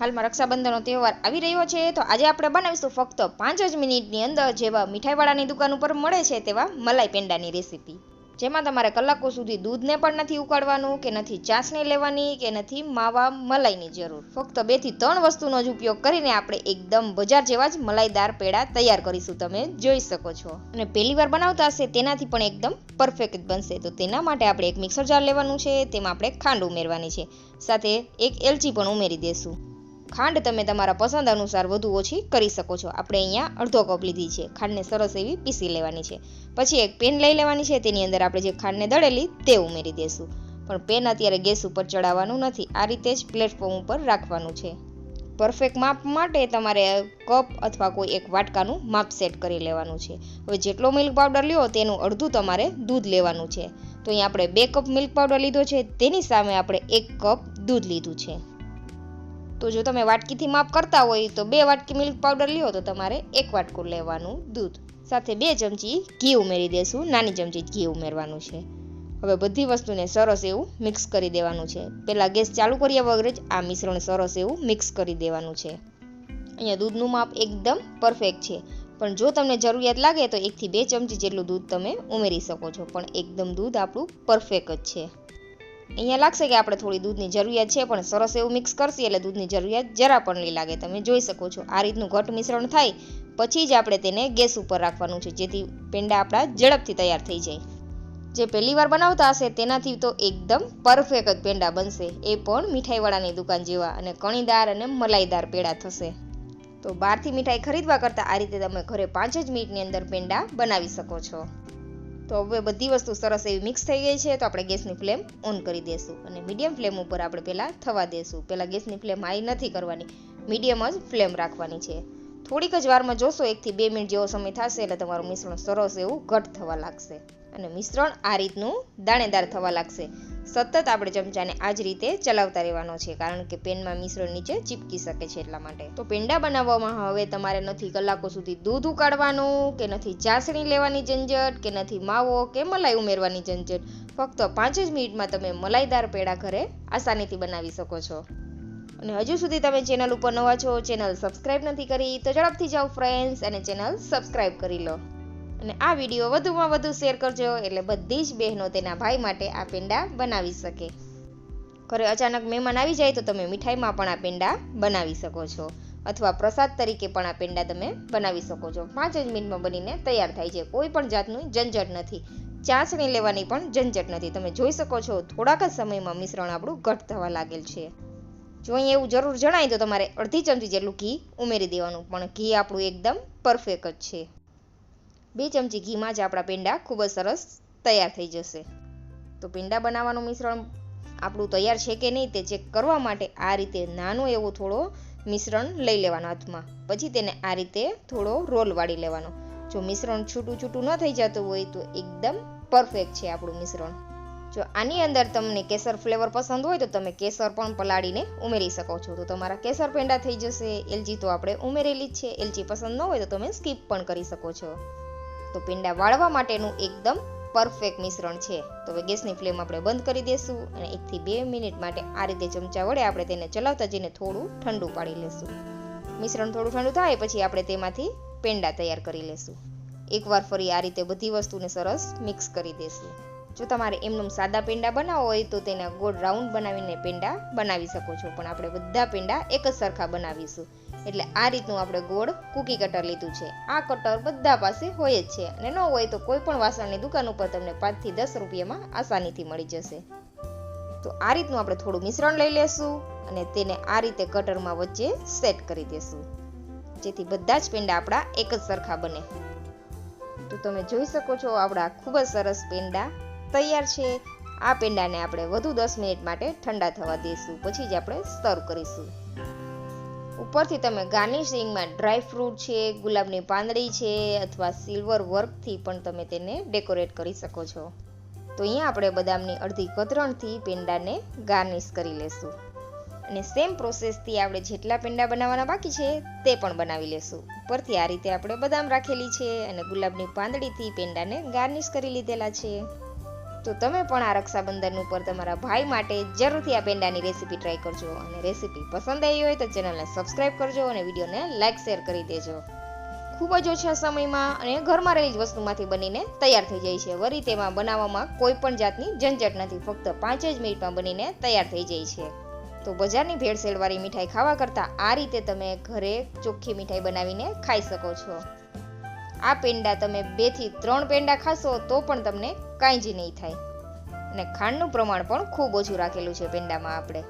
હાલમાં રક્ષાબંધનનો તહેવાર આવી રહ્યો છે, તો આજે આપણે બનાવીશું ફક્ત પાંચ જ મિનિટની અંદર જેવા મીઠાઈવાળાની દુકાન ઉપર મળે છે તેવા મલાઈ પેંડાની રેસીપી. જેમાં તમારે કલાકો સુધી દૂધને પણ નથી ઉકાળવાનું, કે નથી ચાસણી લેવાની, કે નથી માવા મલાઈની જરૂર. ફક્ત બેથી ત્રણ વસ્તુનો જ ઉપયોગ કરીને આપણે એકદમ બજાર જેવા જ મલાઈદાર પેડા તૈયાર કરીશું, તમે જોઈ શકો છો. અને પહેલી વાર બનાવતા હશે તેનાથી પણ એકદમ પરફેક્ટ બનશે. તો તેના માટે આપણે એક મિક્સર જાર લેવાનું છે, તેમાં આપણે ખાંડ ઉમેરવાની છે. સાથે એક એલચી પણ ઉમેરી દેશું. ખાંડ તમે તમારા પસંદ અનુસાર વધુ ઓછી કરી શકો છો. આપણે અહીંયા અડધો કપ લીધી છે. ખાંડને સરસ એવી પીસી લેવાની છે. પછી એક પેન લઈ લેવાની છે. તેની અંદર આપણે જે ખાંડને દળેલી તે ઉમેરી દેશું. પણ પેન અત્યારે ગેસ ઉપર ચડાવવાનું નથી. આ રીતે જ પ્લેટફોર્મ ઉપર રાખવાનું છે. પરફેક્ટ માપ માટે તમારે કપ અથવા કોઈ એક વાટકાનું માપ સેટ કરી લેવાનું છે. હવે જેટલો મિલ્ક પાવડર લ્યો તેનું અડધું તમારે દૂધ લેવાનું છે. તો અહીંયા આપણે બે કપ મિલ્ક પાવડર લીધો છે. તેની સામે આપણે એક કપ દૂધ લીધું છે. તો જો તમે વાટકીથી માપ કરતા હોય તો બે વાટકી મિલ્ક પાવડર લ્યો તો તમારે એક વાટકું લેવાનું દૂધ. સાથે બે ચમચી ઘી ઉમેરી દેશું. નાની ચમચી ઘી ઉમેરવાનું છે. હવે બધી વસ્તુને સરસ એવું મિક્સ કરી દેવાનું છે. પહેલાં ગેસ ચાલુ કર્યા વગર જ આ મિશ્રણ સરસ એવું મિક્સ કરી દેવાનું છે. અહીંયા દૂધનું માપ એકદમ પરફેક્ટ છે. પણ જો તમને જરૂરિયાત લાગે તો એકથી બે ચમચી જેટલું દૂધ તમે ઉમેરી શકો છો. પણ એકદમ દૂધ આપણું પરફેક્ટ જ છે. અહીંયા લાગશે કે આપણે થોડી દૂધની જરૂરિયાત છે, પણ સરસ એવું મિક્સ કરશી એટલે દૂધની જરૂરિયાત જરા પણ નહીં લાગે. તમે જોઈ શકો છો, આ રીતનું ઘટ મિશ્રણ થાય, પછી જ આપણે તેને ગેસ ઉપર રાખવાનું છે, જેથી પેંડા આપણા ઝડપથી તૈયાર થઈ જાય. જે પહેલી વાર બનાવતા હશે તેનાથી તો એકદમ પરફેક્ટ જ પેંડા બનશે. એ પણ મીઠાઈવાળાની દુકાન જેવા અને કણીદાર અને મલાઈદાર પેડા થશે. તો બહારથી મીઠાઈ ખરીદવા કરતાં આ રીતે તમે ઘરે પાંચ જ મિનિટની અંદર પેંડા બનાવી શકો છો. તો હવે બધી વસ્તુ સરસ એવી મિક્સ થઈ ગઈ છે, તો આપણે ગેસની ફ્લેમ ઓન કરી દઈશું અને મીડિયમ ફ્લેમ ઉપર આપણે પહેલાં થવા દઈશું પહેલાં ગેસની ફ્લેમ હાઈ નથી કરવાની મીડિયમ જ ફ્લેમ રાખવાની છે. થોડીક જ વારમાં જોશો એકથી બે મિનિટ જેવો સમય થશે એટલે તમારું મિશ્રણ સરસ એવું ઘટ થવા લાગશે. અને મિશ્રણ આ રીતનું દાણેદાર થવા લાગશે. સતત આપણે ચમચાને આ જ રીતે ચલાવતા રહેવાનો છે, કારણ કે પેનમાં મિશ્રણ નીચે ચીપકી શકે છે એટલા માટે. તો પેંડા બનાવવામાં હવે તમારે નથી કલાકો સુધી દૂધ ઉકાળવાનું, કે નથી ચાસણી લેવાની ઝંઝટ, કે નથી માવો, કે મલાઈ ઉમેરવાની ઝંઝટ. ફક્ત પાંચ જ મિનિટમાં તમે મલાઈદાર પેડા ઘરે આસાનીથી બનાવી શકો છો. અને હજુ સુધી તમે ચેનલ ઉપર નવા છો, ચેનલ સબસ્ક્રાઇબ નથી કરી, તો ઝડપથી જાઓ ફ્રેન્ડ્સ અને ચેનલ સબસ્ક્રાઇબ કરી લો. અને આ વીડિયો વધુમાં વધુ શેર કરજો એટલે બધી જ બહેનો તેના ભાઈ માટે આ પેંડા બનાવી શકે. ઘરે અચાનક મહેમાન આવી જાય તો તમે મીઠાઈમાં પણ આ પેંડા બનાવી શકો છો. અથવા પ્રસાદ તરીકે પણ આ પેંડા તમે બનાવી શકો છો. પાંચ જ મિનિટમાં બનીને તૈયાર થાય છે. કોઈ પણ જાતનું ઝંઝટ નથી. ચાસણી લેવાની પણ ઝંઝટ નથી. તમે જોઈ શકો છો, થોડાક જ સમયમાં મિશ્રણ આપણું ઘટ થવા લાગેલ છે. જો અહીં એવું જરૂર જણાય તો તમારે અડધી ચમચી જેટલું ઘી ઉમેરી દેવાનું. પણ ઘી આપણું એકદમ પરફેક્ટ જ છે. બે ચમચી ઘીમાં જ આપણા પેંડા ખૂબ જ સરસ તૈયાર થઈ જશે. તો પેંડા બનાવવાનું મિશ્રણ આપણું તૈયાર છે કે નહીં તે ચેક કરવા માટે આ રીતે નાનો એવો થોડો મિશ્રણ લઈ લેવાનો હાથમાં. પછી તેને આ રીતે થોડો રોલ વાળી લેવાનો. જો મિશ્રણ છૂટું છૂટું ન થઈ જતું હોય તો એકદમ પરફેક્ટ છે આપણું મિશ્રણ. જો આની અંદર તમને કેસર ફ્લેવર પસંદ હોય તો તમે કેસર પણ પલાળીને ઉમેરી શકો છો. તો તમારા કેસર પેંડા થઈ જશે, એલચી તો આપણે ઉમેરેલી જ છે, એલચી પસંદ ન હોય તો તમે સ્કીપ પણ કરી શકો છો. તો પેંડા વાળવા માટેનું એકદમ પરફેક્ટ મિશ્રણ છે. તો હવે ગેસની ફ્લેમ આપણે બંધ કરી દઈશું અને એકથી બે મિનિટ માટે આ રીતે ચમચા વડે આપણે તેને ચલાવતા જઈને થોડું ઠંડુ પાડી લેશું. મિશ્રણ થોડું ઠંડુ થાય પછી આપણે તેમાંથી પેંડા તૈયાર કરી લેશું. એકવાર ફરી આ રીતે બધી વસ્તુને સરસ મિક્સ કરી દેશું. જો તમારે એમનેમ સાદા પેંડા બનાવવા હોય તો તેના ગોળ રાઉન્ડ બનાવીને પેંડા બનાવી શકો છો. પણ આપણે બધા પેંડા એક જ સરખા બનાવીશું. એટલે આ રીતનું આપણે ગોળ કૂકી કટર લીધું છે. આ કટર બધા પાસે હોય જ છે અને ન હોય તો કોઈ પણ વાસણની દુકાન ઉપર તમને પાંચથી દસ રૂપિયામાં આસાનીથી મળી જશે. તો આ રીતનું આપણે થોડું મિશ્રણ લઈ લેશું અને તેને આ રીતે કટરમાં વચ્ચે સેટ કરી દેશું. જેથી બધા જ પેંડા આપણા એક જ સરખા બને. તો તમે જોઈ શકો છો આપણા ખૂબ જ સરસ પેંડા તૈયાર છે. આ પેંડાને આપણે વધુ દસ મિનિટ માટે ઠંડા થવા દઈશું પછી જ આપણે સર્વ કરીશું. ઉપરથી તમે ગાર્નિશિંગમાં ડ્રાય ફ્રૂટ છે, ગુલાબની પાંદડી છે અથવા સિલ્વર વર્કથી પણ તમે તેને ડેકોરેટ કરી શકો છો. તો અહીંયા આપણે બદામની અડધી કતરણથી પેંડાને ગાર્નિશ કરી લેશું. અને સેમ પ્રોસેસથી આપણે જેટલા પેંડા બનાવવાના બાકી છે, તે પણ બનાવી લેશું. ઉપરથી આ રીતે આપણે બદામ રાખેલી છે અને ગુલાબની પાંદડીથી પેંડાને ગાર્નિશ કરી લીધેલા છે. તો તમે પણ આ રક્ષાબંધન ઉપર તમારા ભાઈ માટે જરૂરથી આ પેંડાની રેસીપી ટ્રાય કરજો. અને રેસીપી પસંદ આવી હોય તો ચેનલને સબસ્ક્રાઈબ કરજો અને વિડીયોને લાઇક શેર કરી દેજો. ખૂબ જ ઓછા સમયમાં અને ઘરમાં રહેલી જ વસ્તુમાંથી બનીને તૈયાર થઈ જાય છે. વરી તેમાં બનાવવામાં કોઈ પણ જાતની ઝંઝટ નથી. ફક્ત પાંચ જ મિનિટમાં બનીને તૈયાર થઈ જાય છે. તો બજારની ભેળસેળવાળી મીઠાઈ ખાવા કરતાં આ રીતે તમે ઘરે ચોખ્ખી મીઠાઈ બનાવીને ખાઈ શકો છો. આ પેંડા તમે બેથી ત્રણ પેંડા ખાશો તો પણ તમને કાંઈ જ નહીં થાય. અને ખાંડનું પ્રમાણ પણ ખૂબ ઓછું રાખેલું છે પેંડામાં આપણે.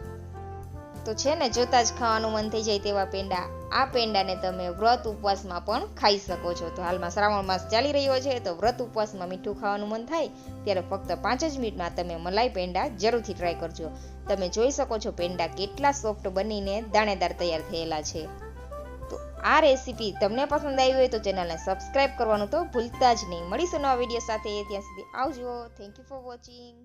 તો છે ને, જોતા જ ખાવાનું મન થઈ જાય તેવા પેંડા. આ પેંડાને તમે વ્રત ઉપવાસમાં પણ ખાઈ શકો છો. તો હાલમાં શ્રાવણ માસ ચાલી રહ્યો છે, તો વ્રત ઉપવાસમાં મીઠું ખાવાનું મન થાય. ત્યારે ફક્ત પાંચ જ મિનિટમાં તમે મલાઈ પેંડા જરૂરથી ટ્રાય કરજો. તમે જોઈ શકો છો પેંડા કેટલા સોફ્ટ બનીને દાણેદાર તૈયાર થયેલા છે. આ રેસીપી તમને પસંદ આવી હોય તો ચેનલને સબસ્ક્રાઇબ કરવાનું તો ભૂલતા જ નહીં. મળીશું નવા વીડિયો સાથે. ત્યાં સુધી આવજો. Thank you for watching